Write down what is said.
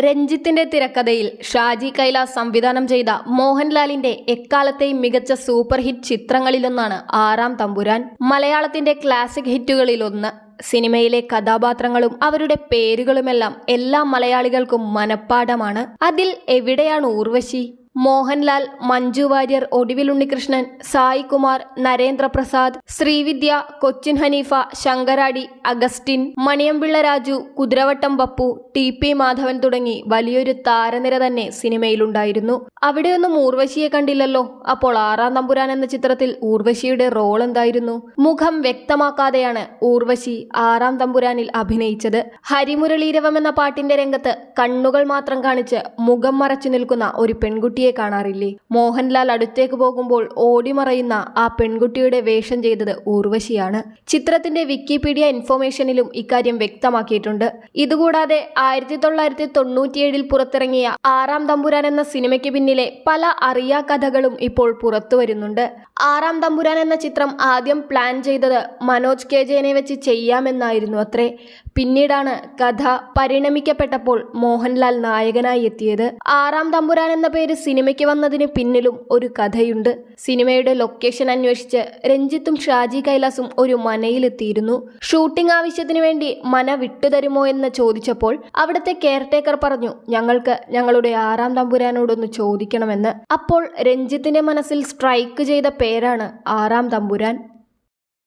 രഞ്ജിത്തിന്റെ തിരക്കഥയിൽ ഷാജി കൈലാസ് സംവിധാനം ചെയ്ത മോഹൻലാലിന്റെ എക്കാലത്തെയും മികച്ച സൂപ്പർ ഹിറ്റ് ചിത്രങ്ങളിലൊന്നാണ് ആറാം തമ്പുരാൻ. മലയാളത്തിന്റെ ക്ലാസിക് ഹിറ്റുകളിലൊന്ന് സിനിമയിലെ കഥാപാത്രങ്ങളും അവരുടെ പേരുകളുമെല്ലാം എല്ലാ മലയാളികൾക്കും മനഃപ്പാഠമാണ് അതിൽ എവിടെയാണ് Urvashi? Mohanlal Manju Warrier Oduvil Unnikrishnan Sai Kumar Narendraprasad Srividya Cochin Haneefa Sankaradi Augustine Maniyanpilla Raju Kuthiravattam Pappu T P Madhavan തുടങ്ങി വലിയൊരു താരനിര തന്നെ സിനിമയിലുണ്ടായിരുന്നു. അവിടെയൊന്നും ഊർവശിയെ കണ്ടില്ലല്ലോ. അപ്പോൾ ആറാം തമ്പുരാൻ എന്ന ചിത്രത്തിൽ ഊർവശിയുടെ റോൾ എന്തായിരുന്നു? മുഖം വ്യക്തമാക്കാതെയാണ് ഊർവശി ആറാം തമ്പുരാനിൽ അഭിനയിച്ചത്. ഹരിമുരളീരവം എന്ന പാട്ടിന്റെ രംഗത്ത് കണ്ണുകൾ മാത്രം കാണിച്ച് മുഖം മറച്ചു നിൽക്കുന്ന ഒരു പെൺകുട്ടിയെ കാണാറില്ലേ? മോഹൻലാൽ അടുത്തേക്ക് പോകുമ്പോൾ ഓടിമറയുന്ന ആ പെൺകുട്ടിയുടെ വേഷം ചെയ്തത് ഊർവശിയാണ്. ചിത്രത്തിന്റെ വിക്കിപീഡിയ ഇൻഫോർമേഷനിലും ഇക്കാര്യം വ്യക്തമാക്കിയിട്ടുണ്ട്. ഇതുകൂടാതെ ആയിരത്തി തൊള്ളായിരത്തി തൊണ്ണൂറ്റിയേഴിൽ പുറത്തിറങ്ങിയ ആറാം തമ്പുരാൻ എന്ന സിനിമയ്ക്ക് പിന്നിലെ പല അറിയാ കഥകളും ഇപ്പോൾ പുറത്തു വരുന്നുണ്ട്. ആറാം തമ്പുരാൻ എന്ന ചിത്രം ആദ്യം പ്ലാൻ ചെയ്തത് മനോജ് കെ ജയനെ വെച്ച് ചെയ്യാമെന്നായിരുന്നു അത്രേ. പിന്നീടാണ് കഥ പരിണമിക്കപ്പെട്ടപ്പോൾ മോഹൻലാൽ നായകനായി എത്തിയത്. ആറാം തമ്പുരാൻ എന്ന പേര് സിനിമയ്ക്ക് വന്നതിന് പിന്നിലും ഒരു കഥയുണ്ട്. സിനിമയുടെ ലൊക്കേഷൻ അന്വേഷിച്ച് രഞ്ജിത്തും ഷാജി കൈലാസും ഒരു മനയിലെത്തിയിരുന്നു. ഷൂട്ടിംഗ് ആവശ്യത്തിന് വേണ്ടി മന വിട്ടുതരുമോ എന്ന് ചോദിച്ചപ്പോൾ അവിടുത്തെ കെയർടേക്കർ പറഞ്ഞു ഞങ്ങൾക്ക് ഞങ്ങളുടെ ആറാം തമ്പുരാനോടൊന്ന് ചോദിക്കണമെന്ന്. അപ്പോൾ രഞ്ജിത്തിന്റെ മനസ്സിൽ സ്ട്രൈക്ക് ചെയ്ത പേരാണ് ആറാം തമ്പുരാൻ.